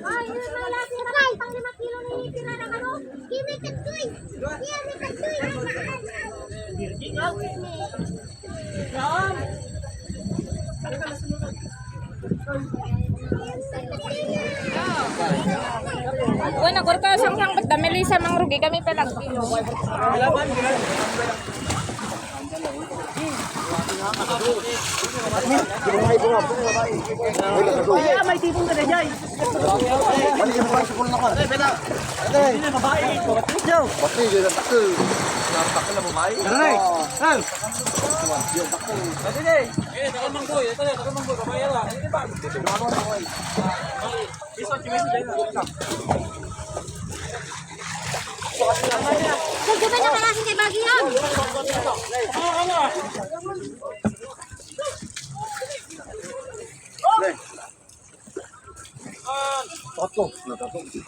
Ay, yun na lang Ray. Pang lima kilo na yung tira ng ano. Kimi katsoy. Iya, may katsoy. Bueno, kurko sang sang bet dameli sa mangrugi kami pelang kilo. Kaya may tipong ka na dyan. Ka naman sa kulong ako. Eh, beda. Ate. Hindi na babae. Yo. Pati, dyan ang takil. Ano na eh? Ano? Sagutan niya kalasin kay あったんですね。